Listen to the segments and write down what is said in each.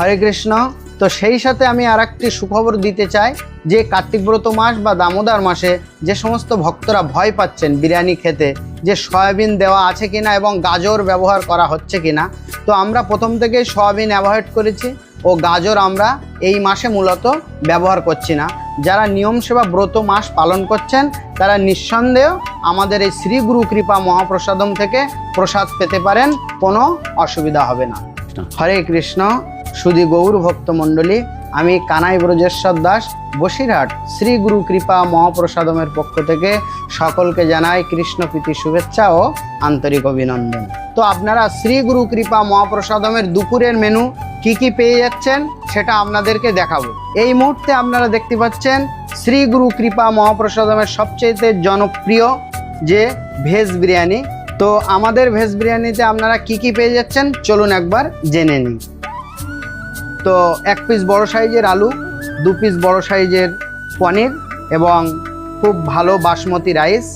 হরে কৃষ্ণ। তো সেই সাথে আমি আর একটি সুখবর দিতে চাই যে কার্তিক ব্রত মাস বা দামোদর মাসে যে সমস্ত ভক্তরা ভয় পাচ্ছেন বিরিয়ানি খেতে যে সয়াবিন দেওয়া আছে কিনা এবং গাজর ব্যবহার করা হচ্ছে কিনা তো আমরা প্রথম থেকেই সয়াবিন অ্যাভয়েড করেছি ও গাজর আমরা এই মাসে মূলত ব্যবহার করছি না। যারা নিয়ম সেবা ব্রত মাস পালন করছেন তারা নিঃসন্দেহ আমাদের এই শ্রী গুরু কৃপা মহাপ্রসাদম থেকে প্রসাদ পেতে পারেন কোনো অসুবিধা হবে না। হরে কৃষ্ণ। সুধী গৌর ভক্ত মণ্ডলী, আমি কানাই ব্রজেশ্বর দাস, বসিরহাট শ্রী গুরু কৃপা মহাপ্রসাদমের পক্ষ থেকে সকলকে জানাই কৃষ্ণ প্রীতি শুভেচ্ছা ও আন্তরিক অভিনন্দন। তো আপনারা শ্রী গুরু কৃপা মহাপ্রসাদমের দুপুরের মেনু কি কি পেয়ে যাচ্ছেন সেটা আপনাদেরকে দেখাবো। এই মুহূর্তে আপনারা দেখতে পাচ্ছেন শ্রী গুরু কৃপা মহাপ্রসাদমের সবচেয়ে জনপ্রিয় যে ভেজ বিরিয়ানি। তো আমাদের ভেজ বিরিয়ানিতে আপনারা কি কি পেয়ে যাচ্ছেন চলুন একবার জেনে নিই। তো এক পিস বড় সাইজের আলু, দু পিস বড় সাইজের পনির এবং খুব ভালো বাসমতি রাইস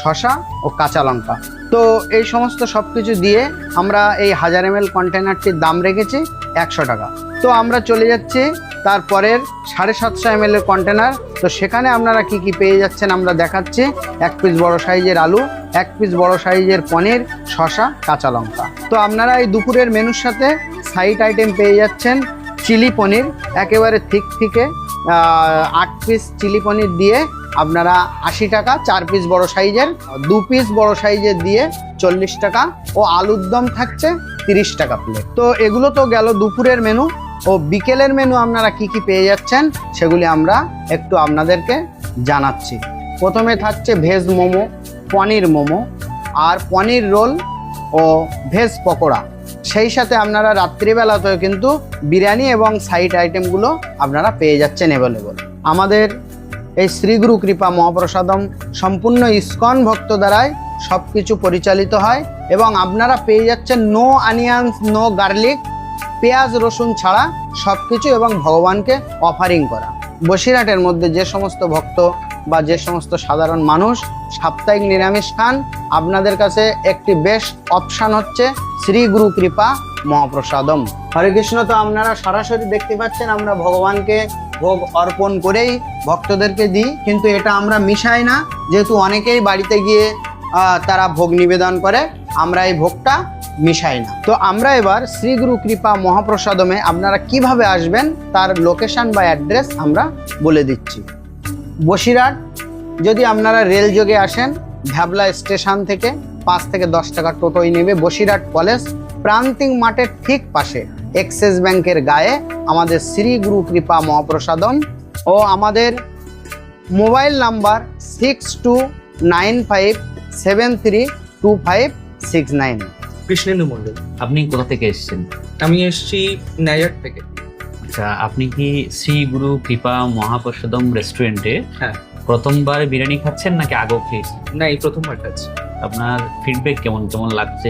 শশা ও কাঁচা লঙ্কা। তো এই সমস্ত সব কিছু দিয়ে আমরা এই হাজার এম এল কন্টেনারটির দাম রেখেছি একশো টাকা। তো আমরা চলে যাচ্ছি তারপরের সাড়ে সাতশো এম এর কন্টেনার তো সেখানে আপনারা কি কি পেয়ে যাচ্ছেন আমরা দেখাচ্ছি। এক পিস বড় সাইজের আলু, এক পিস বড় সাইজের পনির শশা কাঁচা লঙ্কা। তো আপনারা এই দুপুরের মেনুর সাথে সাইড আইটেম পেয়ে যাচ্ছেন চিলি পনির একেবারে থিক থেকে আট পিস চিলি পনির দিয়ে আপনারা আশি টাকা, চার পিস বড় সাইজের, দু পিস বড় সাইজের দিয়ে চল্লিশ টাকা ও আলুর দম থাকছে তিরিশ টাকা প্লেট তো এগুলো তো গেল দুপুরের মেনু ও বিকেলের মেনু আপনারা কি কি পেয়ে যাচ্ছেন সেগুলি আমরা একটু আপনাদেরকে জানাচ্ছি। প্রথমে থাকছে ভেজ মোমো, পনির মোমো, আর পনির রোল ও ভেজ পকোড়া। সেই সাথে আপনারা রাত্রিবেলাতেও কিন্তু বিরিয়ানি এবং সাইড আইটেমগুলো আপনারা পেয়ে যাচ্ছেন অ্যাভেলেবল আমাদের এই শ্রীগুরু কৃপা মহাপ্রসাদম সম্পূর্ণ ইস্কন ভক্ত দ্বারাই সব কিছু পরিচালিত হয় এবং আপনারা পেয়ে যাচ্ছেন নো অনিয়ন্স নো গার্লিক পেঁয়াজ, রসুন ছাড়া সব কিছু এবং ভগবানকে অফারিং করা। বসিরহাটের মধ্যে যে সমস্ত ভক্ত বা যে সমস্ত সাধারণ মানুষ সাপ্তাহিক নিরামিষ খান, আপনাদের কাছে একটি বেস্ট অপশান হচ্ছে শ্রী গুরু কৃপা মহাপ্রসাদম। হরে কৃষ্ণ, তো আপনারা সরাসরি দেখতে পাচ্ছেন, আমরা ভগবানকে ভোগ অর্পণ করেই ভক্তদেরকে দিই, কিন্তু এটা আমরা মিশাই না। যেহেতু অনেকেই বাড়িতে গিয়ে তারা ভোগ নিবেদন করে, আমরা এই ভোগটা মিশাই না। তো আমরা এবার শ্রী গুরু কৃপা মহাপ্রসাদমে আপনারা কীভাবে আসবেন, তার লোকেশন বা অ্যাড্রেস আমরা বলে দিচ্ছি। বসিরহাট, যদি আপনারা রেল যোগে আসেন, ভ্যাবলা স্টেশন থেকে পাঁচ থেকে দশ টাকা টোটোই নেবে বসিরহাট কলেজ প্রান্তিক মাঠের ঠিক পাশে। এক্সিস ব্যাংকের গায়ে আমাদের শ্রী গুরু কৃপা মহাপ্রসাদম ও আমাদের mobile number six two nine five seven three two five six nine Krishnendu Mondal আপনি কোথা থেকে এসেছেন? আমি এসেছি নাইজার থেকে। আচ্ছা আপনি কি শ্রী গুরু কৃপা মহাপ্রসাদম রেস্টুরেন্টে হ্যাঁ। প্রথমবার বিরিয়ানি খাচ্ছেন নাকি আগেও খেয়েছেন? না এই প্রথমবার খাচ্ছি। আপনার ফিডব্যাক কেমন কেমন লাগছে?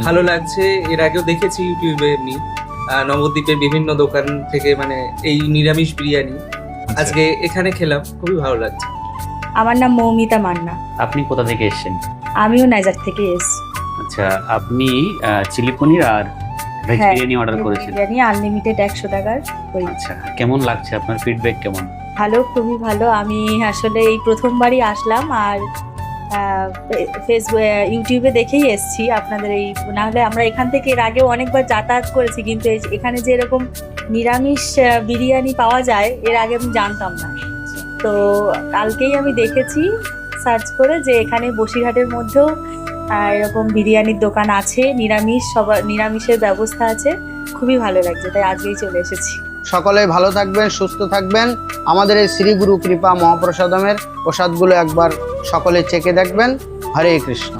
ভালো লাগছে। এর আগেও দেখেছি ইউটিউবে এমনি আহ, নবদ্বীপের বিভিন্ন দোকান থেকে মানে এই নিরামিষ বিরিয়ানি। আচ্ছা, আজকে এখানে খেলাম খুবই ভালো লাগছে। আমার নাম মৌমিতা মান্না। আপনি কোথা থেকে এসেছেন? আমিও নাইজার থেকে এসেছি। আচ্ছা আপনি চিলি পনির আর ভেজ হ্যাঁ, বিরিয়ানি অর্ডার করেছেন। বিরিয়ানি আনলিমিটেড একশো টাকার আচ্ছা কেমন লাগছে আপনার ফিডব্যাক কেমন? ভালো খুবই ভালো। আমি আসলে এই প্রথমবারই আসলাম আর ফেসবুক, ইউটিউবে দেখেই এসেছি আপনাদের এই, নাহলে আমরা এখান থেকে এর আগেও অনেকবার যাতায়াত করেছি, কিন্তু এখানে যে এরকম নিরামিষ বিরিয়ানি পাওয়া যায়, এর আগে আমি জানতাম না। তো কালকেই আমি দেখেছি, সার্চ করে যে এখানে বসিরহাটের মধ্যেও এরকম বিরিয়ানির দোকান আছে, নিরামিষ সবার, নিরামিষের ব্যবস্থা আছে, খুবই ভালো লাগছে, তাই আজকেই চলে এসেছি। সকলে ভালো থাকবেন, সুস্থ থাকবেন। আমাদের এই শ্রী গুরু কৃপা মহাপ্রসাদমের প্রসাদগুলো একবার সকলে চেকে দেখবেন। হরে কৃষ্ণ।